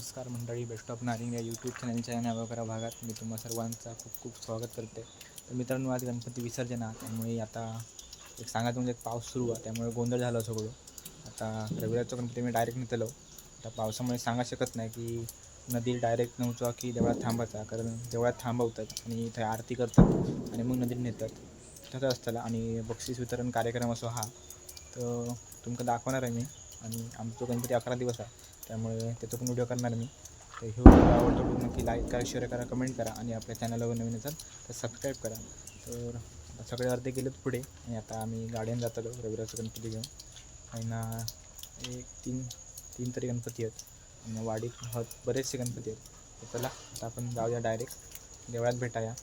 नमस्कार मंडळी best of नारिंग या यूट्यूब चॅनलच्या या नव्या भागात मी तुम्हा सर्वांचा खूप खूप स्वागत करते. तर मित्रांनो आज गणपती विसर्जन आहे त्यामुळे आता एक सांगायचं म्हणजे एक पाऊस सुरू आहे त्यामुळे गोंधळ झाला सगळं. आता रविवारचं गणपती मी डायरेक्ट नेतलो आता पावसामुळे सांगा शकत नाही की नदी डायरेक्ट नव्हतो की देवळात थांबायचा कारण देवळात थांबवतात आणि इथे आरती करतात आणि मग नदीत नेतात तसं असतं. आणि बक्षीस वितरण कार्यक्रम असो हा. तर तुमका दाखवणार आहे मी. आणि आमचा गणपती अकरा दिवस आहे. त्यामुळे त्याचा पण व्हिडिओ करणार मी. तर हे व्हिडिओ आवडतो तर नक्की लाईक करा शेअर करा कमेंट करा आणि आपल्या चॅनलवर नवीन असाल तर सबस्क्राईब करा. तर सगळे अर्धे गेलेत पुढे आणि आता आम्ही गाड्यानं जातो रविवारचं गणपती घेऊन. आणि ना एक तीन तीन तरी गणपती आहेत. आणि वाडीत बरेचसे गणपती आहेत. तर चला आता आपण जाऊया डायरेक्ट देवळात भेटाया.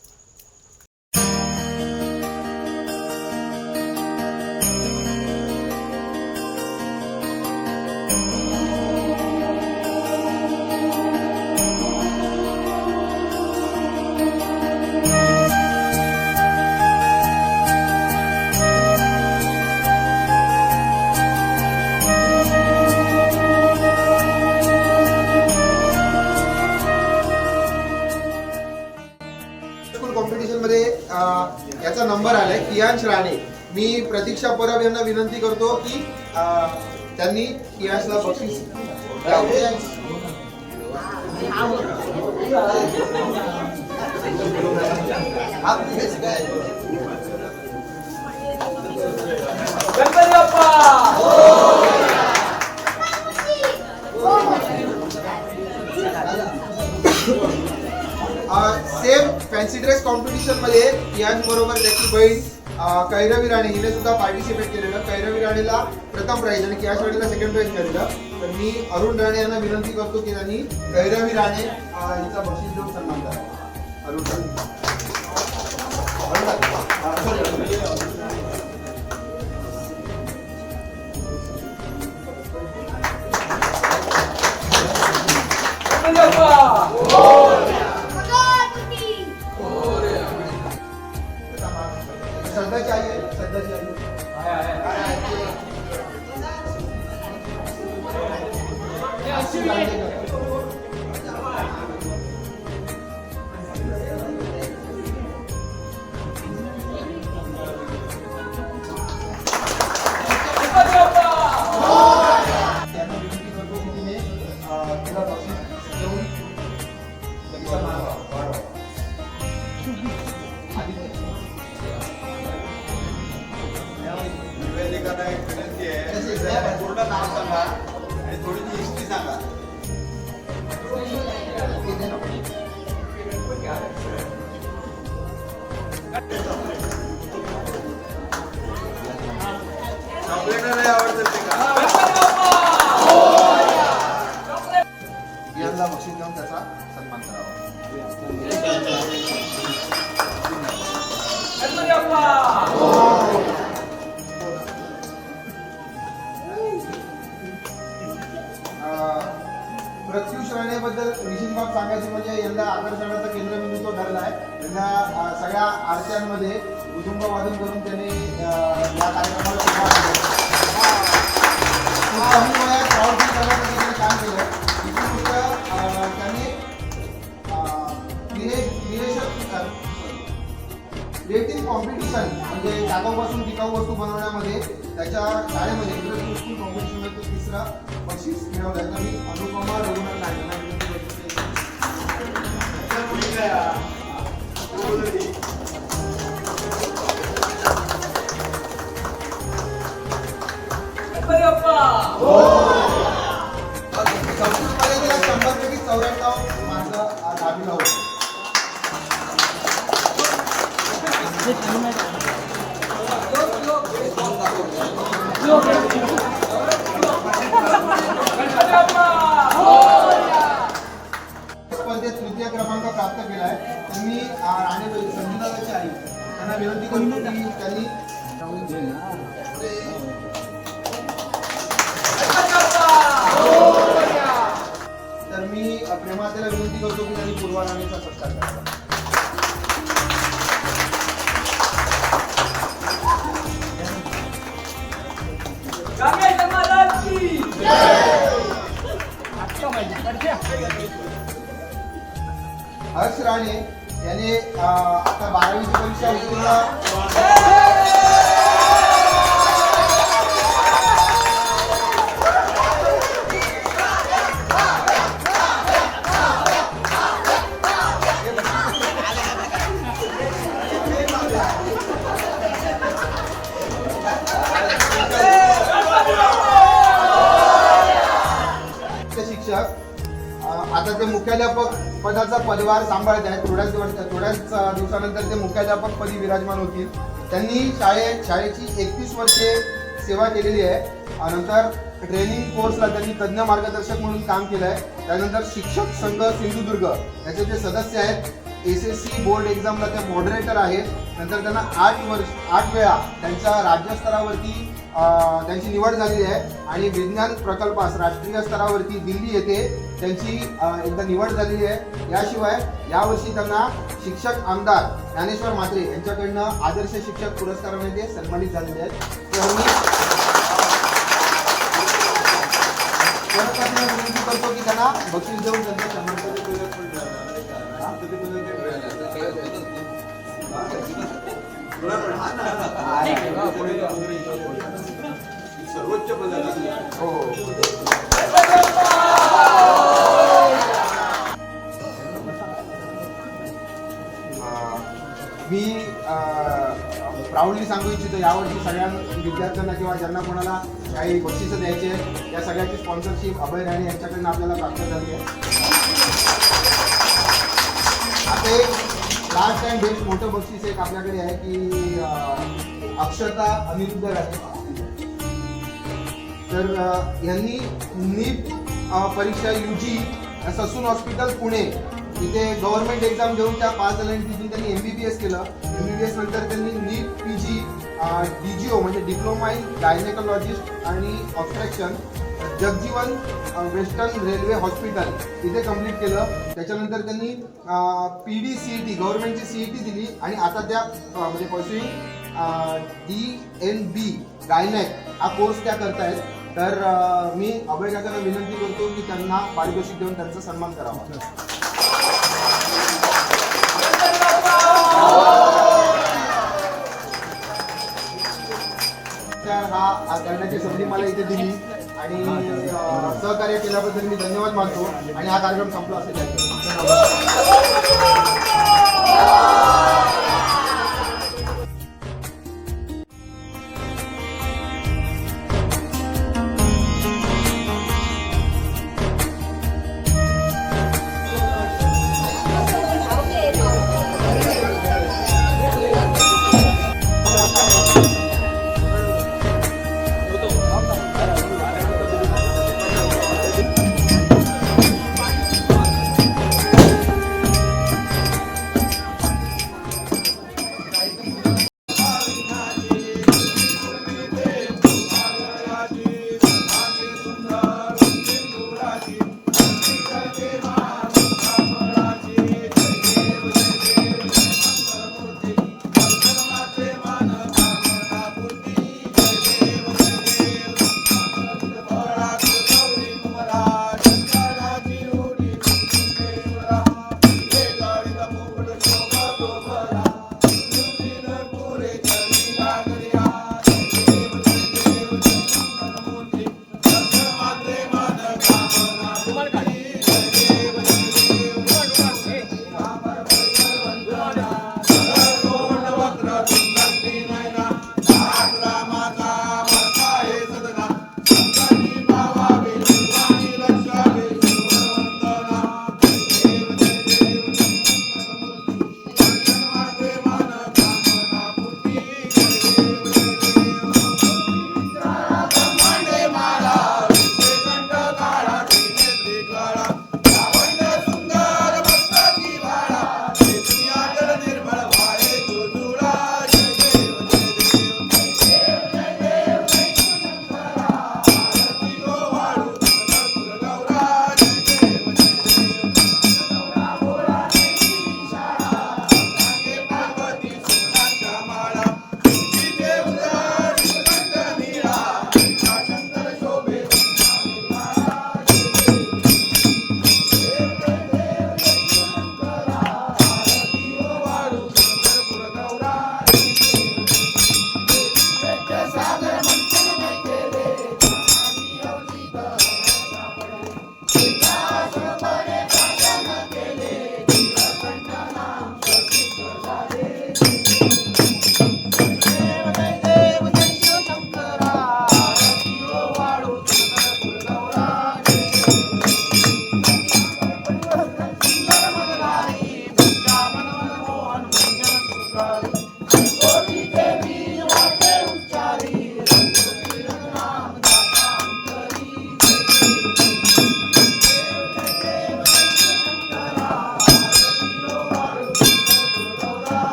प्रतीक्षा परब यांना विनंती करतो की त्यांनी कियांशला बक्षीस. सेम फॅन्सी ड्रेस कॉम्पिटिशनमध्ये कियांश बरोबर त्याची बहीण कैरवी राणे हिने सुद्धा पार्टिसिपेट केलेलं. कैरवी राणेला प्रथम प्राईज आणि कॅश वाडीला सेकंड प्राईज केलेलं तर मी अरुण राणे यांना विनंती करतो की त्यांनी कैरवी राणे अं, हिचा बक्षीस देऊन सन्मान करावा अरुण राणे. अरुण राणे. निवेदिकांना एक विनंती आहे पूर्ण नाव सांगा आणि थोडी हिस्ट्री सांगा. चॉकलेट नाही आवडतं ते का? यांना बक्षीस देऊन त्याचा प्रत्युष राहण्याबद्दल विशेष बाब सांगायची म्हणजे यंदा आकर्षणाचा केंद्रबिंदू तो ठरला आहे यंदा सगळ्या आरत्यांमध्ये कुटुंब वादन करून त्यांनी या कार्यक्रमाला सुरुवात कमी वयात proud करण्यासाठी त्यांनी काम केलं दुसरी गोष्ट अं, क्रिएटिव्ह कॉम्पिटिशन म्हणजे टाकाऊपासून टिकाऊ वस्तू बनवण्यामध्ये त्याच्या शाळेमध्ये इंटरनॅशनल स्कूल कॉम्पिटिशनमध्ये तिसरा बक्षीस मिळवलं आहे तर मी अनुपमा तर मी प्रेमातेला विनंती करतो की त्यांनी पूर्वानामीचा सत्कार करावा हर्ष राणे याने आता बारावीची परीक्षा उत्तीर्ण आता ते मुख्याध्यापक पदाचा पदभार सांभाळत आहेत. थोड्याच वर्ष थोड्याच दिवसानंतर ते मुख्याध्यापक पदी विराजमान होतील. त्यांनी शाळेत शाळेची एकतीस वर्षे सेवा केलेली आहे. नंतर ट्रेनिंग कोर्सला त्यांनी तज्ज्ञ मार्गदर्शक म्हणून काम केलं आहे त्यानंतर शिक्षक संघ सिंधुदुर्ग याचे जे सदस्य आहेत एस एस सी बोर्ड एक्झामला ते मॉडरेटर आहेत. नंतर त्यांना आठ वर्ष आठ वेळा त्यांच्या राज्यस्तरावरती त्यांची निवड झालेली आहे. आणि विज्ञान प्रकल्पास राष्ट्रीय स्तरावरती दिल्ली येथे त्यांची एकदा निवड झालेली आहे. याशिवाय यावर्षी त्यांना शिक्षक आमदार ज्ञानेश्वर म्हात्रे यांच्याकडनं आदर्श शिक्षक पुरस्काराने ते सन्मानित झालेले आहेत. विनंती करतो की त्यांना बक्षीस देऊन त्यांचा सन्मान. सर्वोच्च पदाला हो. आवडली सांगू इच्छितो यावर्षी सगळ्या विद्यार्थ्यांना किंवा ज्यांना कोणाला काही बक्षिसं द्यायचे आहेत, या सगळ्याची स्पॉन्सरशिप अभय राणे यांच्याकडनं आपल्याला प्राप्त झाली आहे. आता एक लास्ट टाइम बेस्ट मोठं बक्षीस एक आपल्याकडे आहे की अक्षता अनिरुद्ध राणे तर यांनी नीट परीक्षा U G Sassoon hospital Pune तिथे गव्हर्नमेंट एक्झाम देऊन त्या पास झाल्या आणि तिथून त्यांनी एम बी बी एस केलं. एम बी बी एस नंतर त्यांनी नीट पी जी डी जी ओ म्हणजे डिप्लोमा इन गायनेकोलॉजिस्ट आणि obstruction Jagjivan western railway hospital इथे कंप्लीट केलं. त्याच्यानंतर त्यांनी P D C E T गव्हर्नमेंटची C E T दिली आणि आता त्या म्हणजे परस्युईंग डी एन बी गायनॅक हा कोर्स त्या करतायत. तर मी अभय काकांना विनंती करतो की त्यांना पारितोषिक देऊन त्यांचा सन्मान करावा. मला इथे दिली. आणि सहकार्य केल्याबद्दल मी धन्यवाद मानतो. आणि हा कार्यक्रम संपला. असेल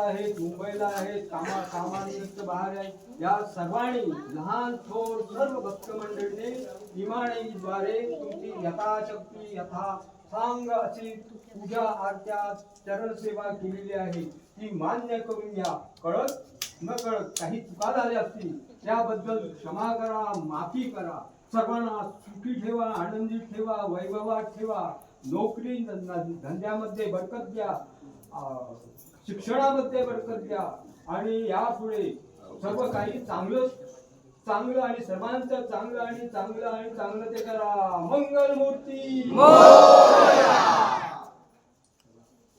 आहेत मुंबईला आहेत कामा कामानिमित्त बाहेर आहेत या सर्वांनी लहान थोर सर्व भक्त मंडळीने इमाणीद्वारे तुमची यथाशक्ती यथा सांग अशी पूजा आरत्या चरण सेवा केलेली आहे. ती मान्य करून घ्या कळत? न कळत काही चुका झाल्या असतील? त्याबद्दल क्षमा करा माफी करा. सर्वांना सुखी ठेवा आनंदी ठेवा वैभवात ठेवा. नोकरी धंद्यामध्ये बरकत द्या. अं, शिक्षणामध्ये बरकत द्या. आणि यापुढे सर्व काही चांगलं चांगलं आणि सर्वांचं चांगलं आणि चांगलं आणि चांगलं ते करा. मंगल मूर्ती!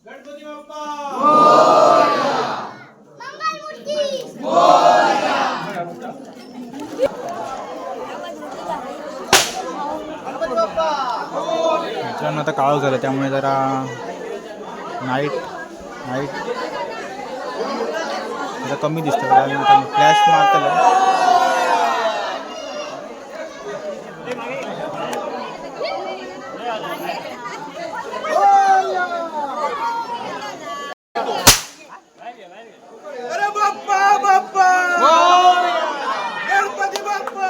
गणपती बाप्पा! मित्रांनो आता काळं झालं त्यामुळे जरा नाईट नाईट जरा कमी दिसतं कारण फ्लॅश मारतलं अरे बाप्पा बाप्पा गणपती बाप्पा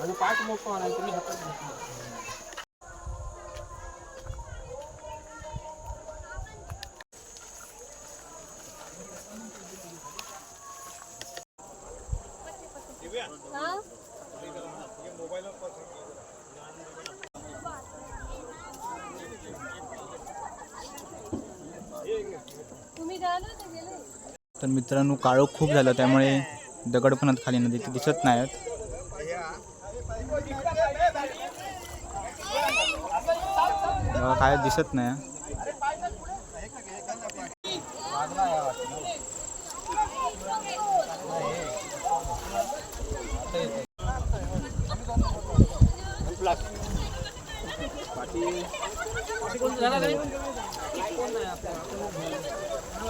गणपती बाप्पा तुम्ही मित्रांनो काळो खूप झालं त्यामुळे दगड पण आता खाली नदी दिसत नाहीत. काय दिसत नाही.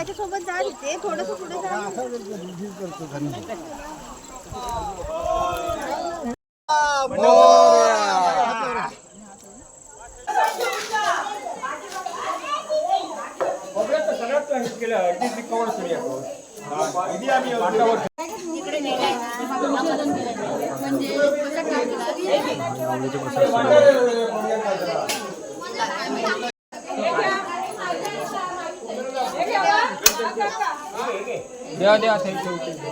त्याच्यासोबत जा तिथे थोडस पुढे म्हणजे कसं टाकलं आवडीचे प्रसाद सुरू गेले.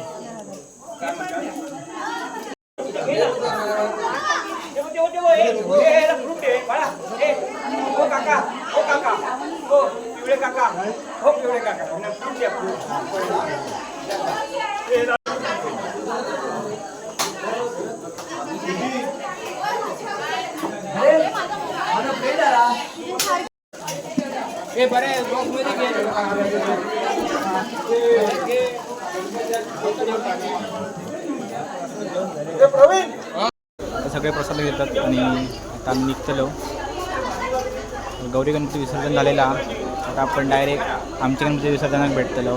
सगळे प्रसाद घेतात आणि आता आम्ही निघतलो. गौरी गणपती विसर्जन झालेला. आता आपण डायरेक्ट आमच्या गणपती विसर्जनात भेटतलो.